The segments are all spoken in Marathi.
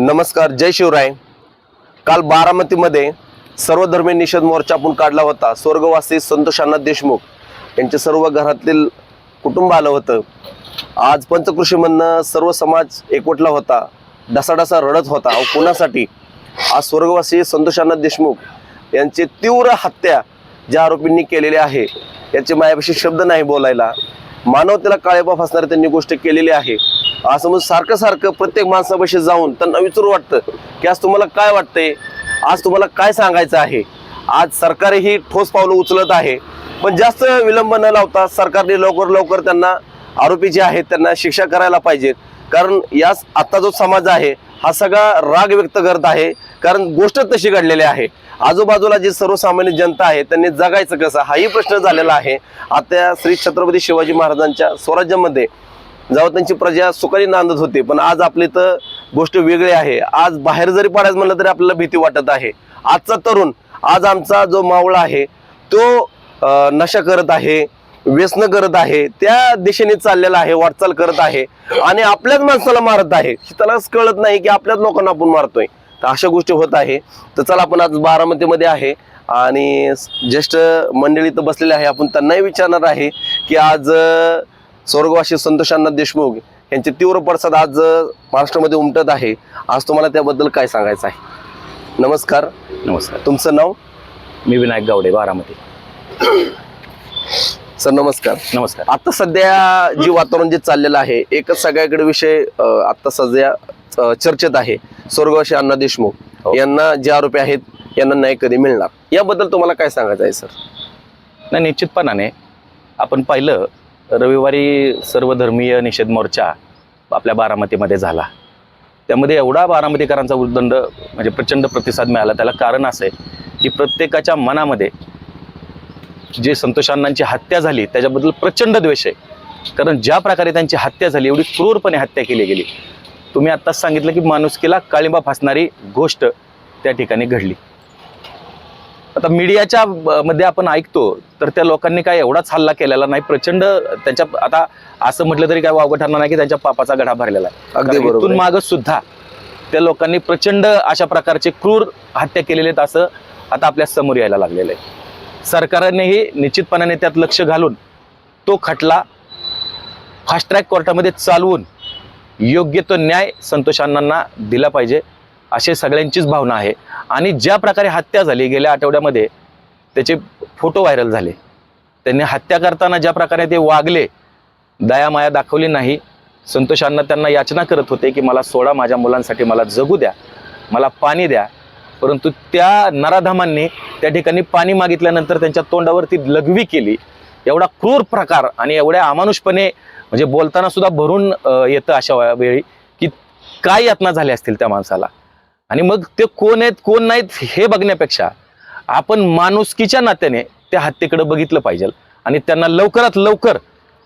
नमस्कार जय शिवराय. काल बारामतीमध्ये सर्वधर्मीय निषेध मोर्चा आपण काढला होता. स्वर्गवासी संतोष अण्णा देशमुख यांच्या सर्व घरातील कुटुंब आलं होतं. आज पंचकृषीमधनं सर्व समाज एकवटला होता. डसाडसा रडत होता. अहो कुणासाठी? आज स्वर्गवासी संतोष अण्णा देशमुख यांची तीव्र हत्या ज्या आरोपींनी केलेली आहे याचे मायापाशी शब्द नाही बोलायला. मानवतेला काळेबा असणारे त्यांनी गोष्ट केलेली आहे. असं म्हणजे सारखं सारखं प्रत्येक माणसापाशी जाऊन त्यांना विचारू वाटतं की आज तुम्हाला काय वाटतंय? आज तुम्हाला काय सांगायचं आहे? आज सरकारही ठोस पावलं उचलत आहे. पण जास्त विलंब न लावता सरकारने लवकर लवकर त्यांना आरोपी जे आहेत त्यांना शिक्षा करायला पाहिजे कारण याच आत्ता जो समाज आहे हा सगळा राग व्यक्त करत आहे. कारण गोष्ट तशी घडलेली आहे. आजूबाजूला जी सर्वसामान्य जनता आहे त्यांनी जगायचं कसं? हाही प्रश्न झालेला आहे. आता श्री छत्रपती शिवाजी महाराजांच्या स्वराज्यामध्ये जेव्हा त्यांची प्रजा सुखाने नांदत होती. पण आज आपली तर गोष्ट वेगळी आहे. आज बाहेर जरी पडायचं म्हणलं तरी आपल्याला भीती वाटत आहे. आजचा तरुण आज आमचा जो मावळा आहे तो नशा करत आहे व्यसन करत आहे त्या दिशेने चाललेला आहे वाटचाल करत आहे आणि आपल्याच माणसाला मारत आहे. त्यालाच कळत नाही की आपल्याच लोकांना आपण मारतोय. तर अशा गोष्टी होत आहे. तर चला आपण आज बारामतीमध्ये आहे आणि ज्येष्ठ मंडळी तर बसलेले आहे. आपण त्यांनाही विचारणार आहे की आज स्वर्गवासी संतोषांना देशमुख यांचे तीव्र पडसाद आज महाराष्ट्रामध्ये उमटत आहे. आज तुम्हाला त्याबद्दल काय सांगायचं आहे? नमस्कार. नमस्कार. तुमचं नाव? मी विनायक गावडे बारामती. सर नमस्कार. नमस्कार. आता सध्या जी वातावरण जे चाललेलं आहे एकच सगळ्याकडे विषय आता सध्या चर्चेत आहे. स्वर्गवासी अण्णा देशमुख हो. यांना जे आरोपी आहेत यांना न्याय कधी मिळणार? याबद्दल तुम्हाला काय सांगायचं आहे सर? नाही निश्चितपणाने आपण पाहिलं रविवारी सर्वधर्मीय निषेध मोर्चा आपल्या बारामतीमध्ये झाला. त्यामध्ये एवढा बारामतीकरांचा उद्दंड म्हणजे प्रचंड प्रतिसाद मिळाला. त्याला कारण असं आहे की प्रत्येकाच्या मनामध्ये जे संतोषांनांची हत्या झाली त्याच्याबद्दल प्रचंड द्वेष आहे. कारण ज्या प्रकारे त्यांची हत्या झाली एवढी क्रूरपणे हत्या केली गेली. तुम्ही आत्ताच सांगितलं की माणुसकीला काळिंबा फासणारी गोष्ट त्या ठिकाणी घडली. आता मीडियाच्या मध्ये आपण ऐकतो तर त्या लोकांनी काय एवढाच हल्ला केलेला नाही. प्रचंड त्यांच्या आता असं म्हटलं तरी काय वावगं ठरणार नाही की त्यांच्या पापाचा गढा भरलेला आहे. अगदी बरोबर. मागं सुद्धा त्या लोकांनी प्रचंड अशा प्रकारचे क्रूर हत्या केलेले आहेत असं आता आपल्यासमोर यायला लागलेलं आहे. सरकारनेही निश्चितपणाने त्यात लक्ष घालून तो खटला फास्ट ट्रॅक कोर्टामध्ये चालवून योग्य तो न्याय संतोष अण्णांना दिला पाहिजे. अशी सगळ्यांचीच भावना आहे. आणि ज्या प्रकारे हत्या झाली गेल्या आठवड्यामध्ये त्याचे फोटो व्हायरल झाले. त्यांनी हत्या करताना ज्या प्रकारे ते वागले दयामाया दाखवली नाही. संतोषांना त्यांना याचना करत होते की मला सोडा माझ्या मुलांसाठी मला जगू द्या मला पाणी द्या. परंतु त्या नराधमांनी त्या ठिकाणी पाणी मागितल्यानंतर त्यांच्या तोंडावरती लघवी केली. एवढा क्रूर प्रकार आणि एवढ्या अमानुषपणे म्हणजे बोलताना सुद्धा भरून येतं अशा वेळी की काय यातना झाल्या असतील त्या माणसाला? आणि मग ते कोण आहेत कोण नाहीत हे बघण्यापेक्षा आपण माणुसकीच्या नात्याने त्या हत्येकडे बघितलं पाहिजे आणि त्यांना लवकरात लवकर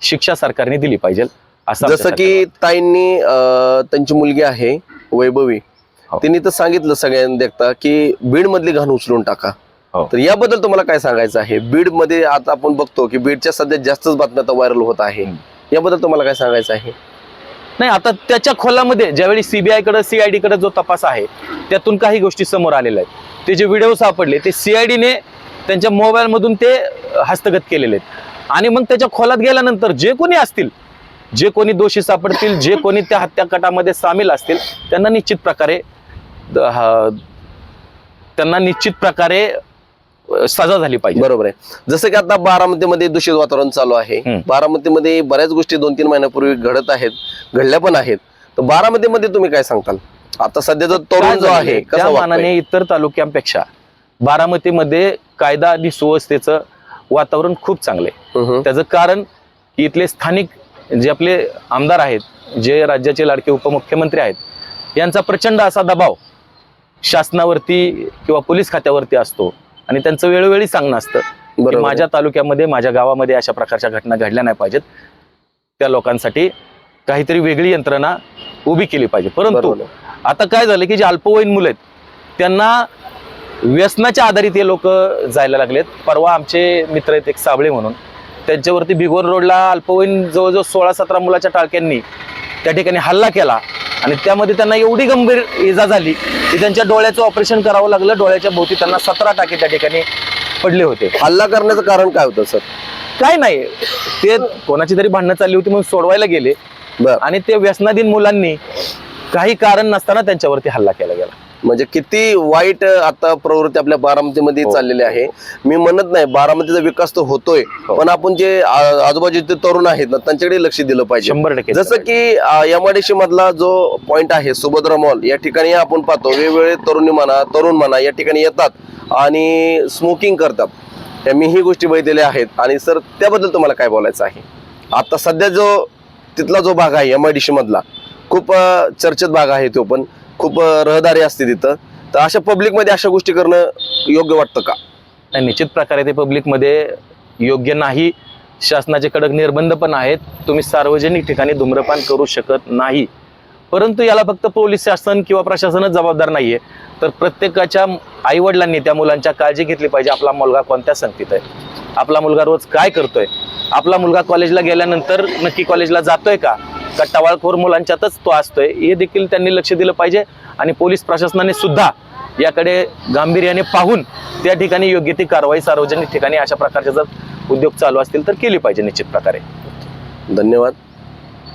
शिक्षा सरकारने दिली पाहिजे असं जसं की ताईंनी त्यांची मुलगी आहे वैभवी हो. तिने तर सांगितलं सगळ्यांनी देखता की बीड मधली घाण उचलून टाका हो. तर याबद्दल तुम्हाला काय सांगायचं आहे बीडमध्ये आता आपण बघतो की बीडच्या सध्या जास्तच बातम्या व्हायरल होत आहे. याबद्दल तुम्हाला काय सांगायचं आहे नाही आता त्याच्या खोलामध्ये ज्यावेळी सीबीआयकडे सीआयडीकडे जो तपास आहे त्यातून काही गोष्टी समोर आलेल्या आहेत. ते जे व्हिडिओ सापडले ते सीआयडीने त्यांच्या मोबाईलमधून ते हस्तगत केलेले आहेत. आणि मग त्याच्या खोलात गेल्यानंतर जे कोणी असतील जे कोणी दोषी सापडतील जे कोणी त्या हत्याकटामध्ये सामील असतील त्यांना निश्चित प्रकारे द- हा- त्यांना निश्चित प्रकारे सजा झाली पाहिजे. बरोबर आहे. जसं की आता बारामतीमध्ये दूषित वातावरण चालू आहे. बारामतीमध्ये बऱ्याच गोष्टी दोन तीन महिन्यापूर्वी घडत आहेत घडल्या पण आहेत. तर बारामतीमध्ये तुम्ही काय सांगताल? आता सध्या जो काय तरुण जो आहे त्या? मानाने इतर तालुक्यांपेक्षा बारामतीमध्ये कायदा आणि सुव्यवस्थेचं वातावरण खूप चांगलं आहे. त्याचं कारण की इथले स्थानिक जे आपले आमदार आहेत जे राज्याचे लाडके उपमुख्यमंत्री आहेत यांचा प्रचंड असा दबाव शासनावरती किंवा पोलीस खात्यावरती असतो. आणि त्यांचं वेळोवेळी सांगणं असतं आहे. माझ्या तालुक्यामध्ये माझ्या गावामध्ये अशा प्रकारच्या घटना घडल्या नाही पाहिजेत. त्या लोकांसाठी काहीतरी वेगळी यंत्रणा उभी केली पाहिजे. परंतु. आता काय झालं की जे अल्पवयीन मुलं आहेत त्यांना व्यसनाच्या आधारित हे लोक जायला लागलेत. परवा आमचे मित्र आहेत एक साबळे म्हणून. त्यांच्यावरती भिगोर रोडला अल्पवयीन जवळजवळ सोळा सतरा मुलाच्या टाळक्यांनी त्या ठिकाणी हल्ला केला. आणि त्यामध्ये त्यांना एवढी गंभीर इजा झाली की त्यांच्या डोळ्याचं ऑपरेशन करावं लागलं. डोळ्याच्या भोवती त्यांना सतरा टाके त्या ठिकाणी पडले होते. हल्ला करण्याचं कारण काय होतं सर? काय नाही. ते कोणाची तरी भांडणं चालली होती म्हणून सोडवायला गेले. बर. आणि ते व्यसनाधीन मुलांनी काही कारण नसताना त्यांच्यावरती हल्ला केला गेला. म्हणजे किती वाईट आता प्रवृत्ती आपल्या बारामतीमध्ये हो. चाललेली आहे. मी म्हणत नाही बारामतीचा विकास तर होतोय हो. पण आपण जे आजूबाजूचे तरुण आहेत ना त्यांच्याकडे लक्ष दिलं पाहिजे. शंभर टक्के. जसं की एमआयडीसी मधला जो पॉइंट आहे सुभद्रा मॉल या ठिकाणी आपण पाहतो वेगवेगळे तरुणी म्हणा तरुण म्हणा या ठिकाणी येतात आणि स्मोकिंग करतात. मी ही गोष्टी बघितलेल्या आहेत. आणि सर त्याबद्दल तुम्हाला काय बोलायचं आहे? आता सध्या जो तिथला जो भाग आहे एमआयडीसी मधला खूप चर्चेत भाग आहे तो पण खूप रहदारी असते तिथं. तर अशा पब्लिकमध्ये अशा गोष्टी करणं योग्य वाटतं का? नाही, निश्चित प्रकारे ते पब्लिकमध्ये योग्य नाही. शासनाचे कडक निर्बंध पण आहेत. तुम्ही सार्वजनिक ठिकाणी धूम्रपान करू शकत नाही. परंतु याला फक्त पोलीस शासन किंवा प्रशासनच जबाबदार नाहीये. तर प्रत्येकाच्या आईवडिलांनी त्या मुलांच्या काळजी घेतली पाहिजे. आपला मुलगा कोणत्या संगतीत आहे? आपला मुलगा रोज काय करतोय? आपला मुलगा कॉलेजला गेल्यानंतर नक्की कॉलेजला जातोय का? का टवाळखोर मुलांच्यातच तो असतोय. हे देखील त्यांनी लक्ष दिलं पाहिजे आणि पोलीस प्रशासनाने सुद्धा याकडे गांभीर्याने पाहून त्या ठिकाणी योग्य ती कारवाई सार्वजनिक ठिकाणी अशा प्रकारचे जर उद्योग चालू असतील तर केली पाहिजे निश्चित प्रकारे. धन्यवाद.